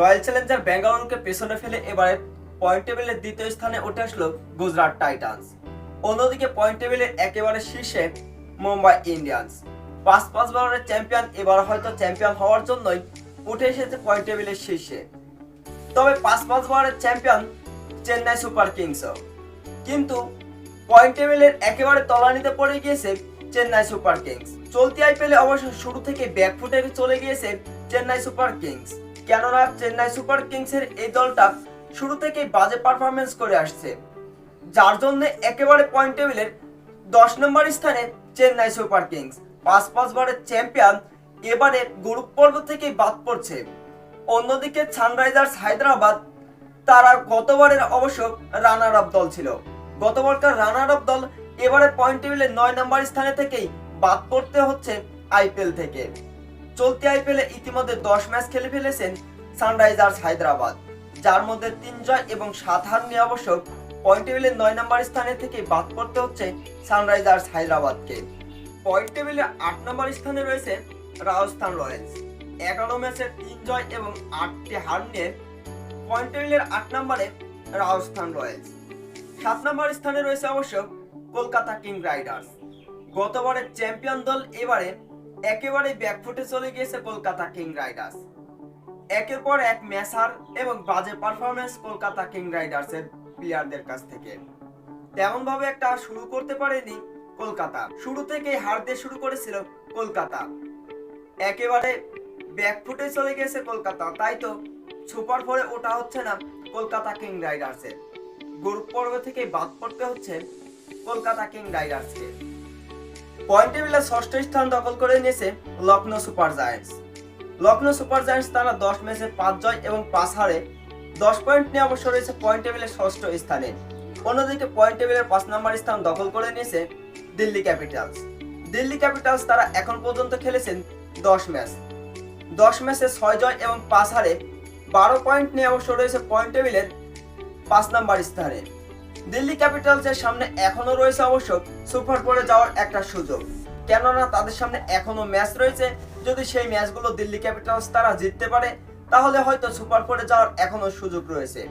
Royal Challenger ব্যাঙ্গালোরকে পেছনে ফেলে এবারে পয়েন্ট টেবিলের দ্বিতীয় স্থানে উঠে আসলো গুজরাট টাইটান্স। অন্যদিকে পয়েন্ট টেবিলের একেবারে শীর্ষে মুম্বাই ইন্ডিয়ান্স। পাঁচ পাঁচ বারের চ্যাম্পিয়ন, এবার হয়তো চ্যাম্পিয়ন হওয়ার জন্যই উঠে এসেছে পয়েন্ট টেবিলের শীর্ষে। তবে পাঁচ পাঁচ বারের চ্যাম্পিয়ন চেন্নাই সুপার কিংসও। কিন্তু পয়েন্ট টেবিলের একেবারে তলানিতে পড়ে গিয়েছে চেন্নাই সুপার কিংস। চলতি আইপিএলে অবশ্য শুরু থেকে ব্যাকফুটে চলে গিয়েছে চেন্নাই সুপার কিংস। কেননা চেন্নাই সুপার কিংসের এই দলটা শুরু থেকেই বাজে পারফরমেন্স করে আসছে। যার জন্য একেবারে পয়েন্ট টেবিলের দশ নম্বর স্থানে চেন্নাই সুপার কিংস। পাঁচ পাঁচ বারের চ্যাম্পিয়ন এবারে গ্রুপ পর্ব থেকেই বাদ পড়ছে। অন্যদিকে সানরাইজার্স হায়দ্রাবাদ, তারা গতবারের অবশ্য রানার আপ দল ছিল। গতবারকার রানার আপ দল এবারে পয়েন্ট টেবিলে নয় নম্বর স্থানে থেকেই বাদ পড়তে হচ্ছে আইপিএল থেকে। চলতি আইপিএলে ইতিমধ্যে দশ ম্যাচ খেলে ফেলেছেন সানরাইজার্স হায়দ্রাবাদ, যার মধ্যে তিন জয় এবং সাত হার নিয়ে অবশ্য পয়েন্ট টেবিলে নয় নম্বর স্থানে থেকে বাদ পড়তে হচ্ছে সানরাইজার্স হায়দ্রাবাদকে। পয়েন্ট টেবিলে আট নম্বর স্থানে রয়েছে রাজস্থান রয়্যালস। এগারো ম্যাচে তিন জয় এবং আটটি হার নিয়ে পয়েন্ট টেবিলের আট নম্বরে রাজস্থান রয়্যালস। সাত নম্বর স্থানে রয়েছে অবশ্য কলকাতা কিং রাইডার্স। গতবারের চ্যাম্পিয়ন দল এবারে একেবারে ব্যাকফুটে চলে গিয়েছে কলকাতা কিং রাইডার্স একের পর এক হার এবং বাজে পারফরমেন্স কলকাতা কিং রাইডার্সের প্লেয়ারদের কাছ থেকে। তেমন ভাবে একটা শুরু করতে পারেনি কলকাতা। শুরু থেকেই হার দিয়ে শুরু করেছিল কলকাতা। একেবারে ব্যাকফুটে চলে গেছে কলকাতা। তাই তো সুপার ফোরে ওটা হচ্ছে না কলকাতা কিং রাইডার্সের গ্রুপ পর্ব থেকে বাদ পড়তে হচ্ছে কলকাতা কিং। রাইডার্সকে পয়েন্ট টেবিলে ষষ্ঠ স্থান দখল করে নিয়েছে Lucknow super giants. Lucknow super giants তারা দশ ম্যাচে পাঁচ জয় এবং পাঁচ হারে দশ পয়েন্ট নিয়ে অবশ্য রয়েছে পয়েন্ট টেবিলের ষষ্ঠ স্থানে। অন্যদিকে পয়েন্ট টেবিলের পাঁচ নম্বর স্থান দখল করে নিয়েছে দিল্লি ক্যাপিটালস। দিল্লি ক্যাপিটালস তারা এখন পর্যন্ত খেলেছেন দশ ম্যাচ। দশ ম্যাচে ছয় জয় এবং পাঁচ হারে বারো পয়েন্ট নিয়ে অবশ্য রয়েছে পয়েন্ট টেবিলের পাঁচ নাম্বার স্থানে। দিল্লি ক্যাপিটালসের সামনে এখনও রয়েছে অবশ্য সুপার ফোরে যাওয়ার একটা সুযোগ। কেননা তাদের সামনে এখনও ম্যাচ রয়েছে। যদি সেই ম্যাচগুলো দিল্লি ক্যাপিটালস তারা জিততে পারে, তাহলে হয়তো সুপার ফোরে যাওয়ার এখনও সুযোগ রয়েছে।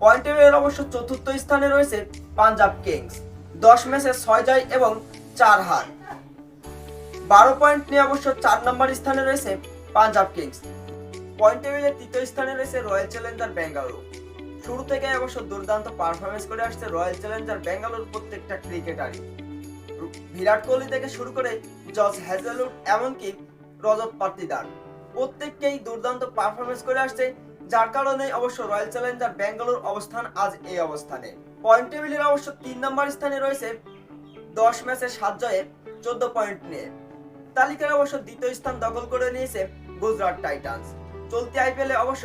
পয়েন্ট টেবিলের অবশ্য চতুর্থ স্থানে রয়েছে পাঞ্জাব কিংস। দশ ম্যাচে ছয় জয় এবং চার হার। বারো পয়েন্ট নিয়ে অবশ্য চার নম্বর স্থানে রয়েছে পাঞ্জাব কিংস। পয়েন্ট টেবিলের তৃতীয় স্থানে রয়েছে রয়্যাল চ্যালেঞ্জার বেঙ্গালুরু। শুরু থেকে অবশ্য দুর্দান্ত পারফরমেন্স করে আসছে রয়্যাল চ্যালেঞ্জার বেঙ্গালুরু প্রত্যেকটা ক্রিকেটারই বিরাট কোহলি থেকে শুরু করে জস হ্যাজেলউড এমনকি রজত পাতিদার প্রত্যেককেই দুর্দান্ত পারফরমেন্স করে আসছে, যার কারণে অবশ্য রয়্যাল চ্যালেঞ্জার বেঙ্গালুর অবস্থান আজ এই অবস্থানে। পয়েন্ট টেবিলের অবশ্য তিন নম্বর স্থানে রয়েছে দশ ম্যাচে সাত জয়ে চোদ্দ পয়েন্ট নিয়ে। তালিকার অবশ্য দ্বিতীয় স্থান দখল করে নিয়েছে গুজরাট টাইটান্স। চলতি আইপিএলে অবশ্য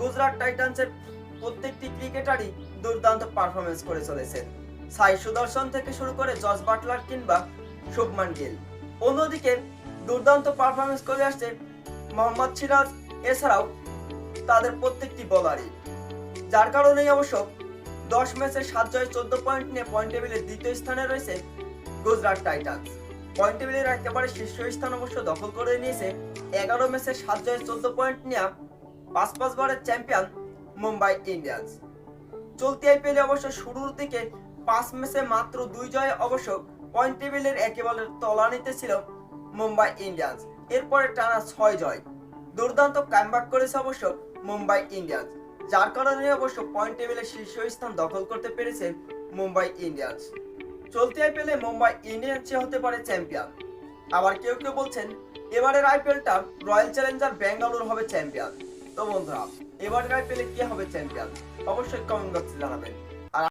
গুজরাট টাইটান্সের প্রত্যেকটি ক্রিকেটারই দুর্দান্ত পারফরমেন্স করে চলেছেন। সাই সুদর্শন থেকে শুরু করে জস বাটলার কিংবা শুভমান গিল। অন্যদিকে দুর্দান্ত পারফরমেন্স করে আসছে মোহাম্মদ সিরাজ। এছাড়াও তাদের প্রত্যেকটি বলারই যার কারণেই অবশ্য দশ ম্যাচে সাত জয় চোদ্দ পয়েন্ট নিয়ে পয়েন্ট টেবিলের দ্বিতীয় স্থানে রয়েছে গুজরাট টাইটান্স। পয়েন্ট টেবিলের একেবারে শীর্ষ স্থান অবশ্য দখল করে নিয়েছে এগারো ম্যাচে সাত জয় চোদ্দ পয়েন্ট নিয়ে পাঁচ পাঁচ বারের চ্যাম্পিয়ন মুম্বাই ইন্ডিয়ান্স। চলতি আইপিএলে অবশ্য শুরুর দিকে পাঁচ ম্যাচে মাত্র দুই জয়ে অবশ্য পয়েন্ট টেবিলের একেবারে তলানিতে ছিল মুম্বাই ইন্ডিয়ান্স। এরপরে টানা ছয় জয়। দুর্দান্ত কামব্যাক করেছে অবশ্য মুম্বাই ইন্ডিয়ান্স, যার কারণে অবশ্য পয়েন্ট টেবিলের শীর্ষ স্থান দখল করতে পেরেছে মুম্বাই ইন্ডিয়ান্স। চলতি আইপিএলে মুম্বাই ইন্ডিয়ান্সই হতে পারে চ্যাম্পিয়ন। আবার কেউ কেউ বলছেন, এবারের আইপিএলটা রয়্যাল চ্যালেঞ্জার বেঙ্গালুরু হবে চ্যাম্পিয়ন। তো বন্ধুরা এবারের পেলে কি হবে চ্যাম্পিয়ন? অবশ্যই কমেন্ট বক্সে জানাবেন।